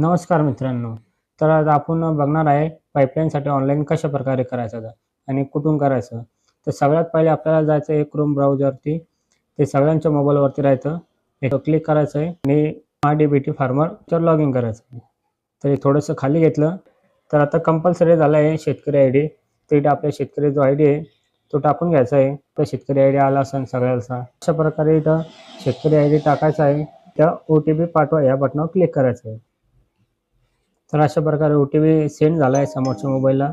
नमस्कार मित्रांनो. तर आज आपण बघणार आहे पाईपलाईनसाठी ऑनलाईन कशा प्रकारे करायचं आणि कुठून करायचं. तर सगळ्यात पहिले आपल्याला जायचं आहे क्रोम ब्राउझरवरती ते सगळ्यांच्या मोबाईलवरती राहायचं. एक क्लिक करायचं आहे आणि माय डी बी टी फार्मरवर लॉग इन करायचं आहे. तर हे थोडंसं खाली घेतलं. तर आता कंपल्सरी झालं आहे शेतकरी आय डी तिथे आपल्या शेतकरी जो आय डी आहे तो टाकून घ्यायचा आहे. तर शेतकरी आय डी आला असेल सगळ्याचा. अशा प्रकारे इथं शेतकरी आय डी टाकायचा आहे. त्या ओ टी पी पाठवा या बटनावर क्लिक करायचं आहे. तर अशा प्रकारे ओ टी पी सेंड झाला आहे समोरच्या मोबाईलला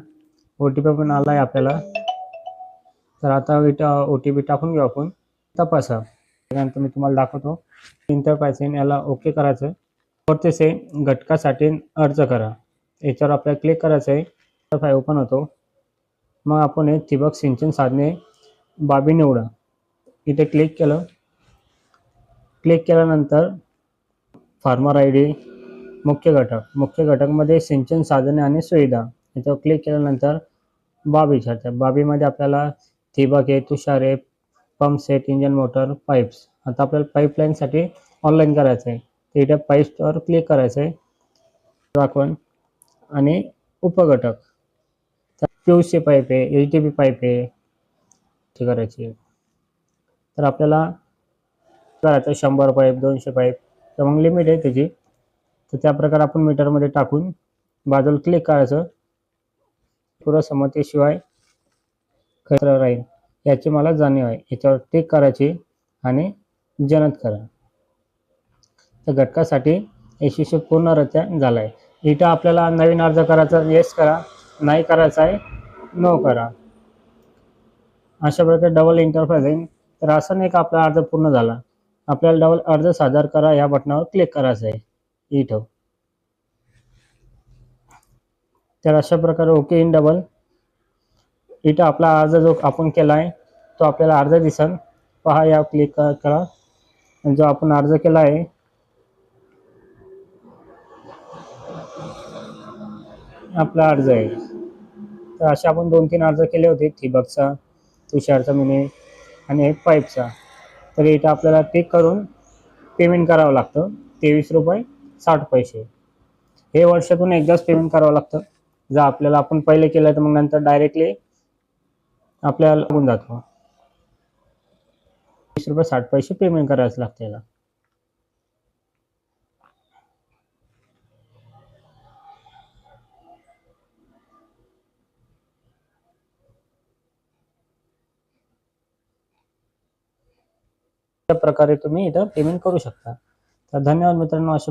ओ टी पी पण आला आहे आपल्याला. तर आता इथं ओ टी पी टाकून घेऊ आपण. तपासा. त्यानंतर मी तुम्हाला दाखवतो. इंटर पाहिजे याला ओके करायचं वरती से घटकासाठी अर्ज करा. याच्यावर आपल्याला क्लिक करायचं आहे तर फाय ओपन होतो. मग आपण हे ठिबक सिंचन साधने बाबी निवडा. इथे क्लिक केलं. क्लिक केल्यानंतर फार्मर आय डी मुख्य घटक. मुख्य घटकमध्ये सिंचन साधने आणि सुविधा. इथं क्लिक केल्यानंतर बाब विचारतात बाबीमध्ये आपल्याला ठिबक आहे तुषार आहे pump set engine motor pipes आता आपल्याला पाईपलाईनसाठी ऑनलाईन करायचं आहे. तर इथे पाईप्सवर क्लिक करायचं आहे. दाखवण आणि उपघटक. पी यू सी पाईप आहे एच डी बी पाईप आहे. ते करायची तर आपल्याला करायचं शंभर पाईप दोनशे पाईप तर मग लिमिट आहे त्याची. तर त्या प्रकारे आपण मीटरमध्ये टाकून बाजूला क्लिक करायचं. पुरं समतेशिवाय खरं राहील. याची मला जाणीव आहे. याच्यावर टिक करायची आणि जनत करा. तर घटकासाठी यशस्वी पूर्णरित्या झाला आहे इथं आपल्याला नवीन अर्ज करायचा येस करा. नाही करायचा आहे नो करा. अशा प्रकारे डबल इंटरफेस येईल तर असं नाही का आपला अर्ज पूर्ण झाला. आपल्याला डबल अर्ज सादर करा. या बटनावर क्लिक करायचं आहे. E इथं तर अशा प्रकारे ओके इन डबल इथं आपला अर्ज जो आपण केला आहे तो आपल्याला अर्ज दिसन. पहा या क्लिक करा. आणि जो आपण अर्ज केला आहे आपला अर्ज आहे. तर असे आपण दोन तीन अर्ज केले होते. ठिबकचा तुषारचा मिनी आणि एक पाईपचा. तर इथं आपल्याला क्लिक करून पेमेंट करावं लागतं. तेवीस रुपये साठ पैसे. हे वर्षातून एकदाच पेमेंट करावं लागतं. जर आपल्याला आपण पहिले केलं तर मग नंतर डायरेक्टली आपल्याला लागून जातो. वीस रुपये साठ पैसे पेमेंट करायचं लागतं याला. प्रकारे तुम्ही इथं पेमेंट करू शकता. तर धन्यवाद मित्रांनो. अशा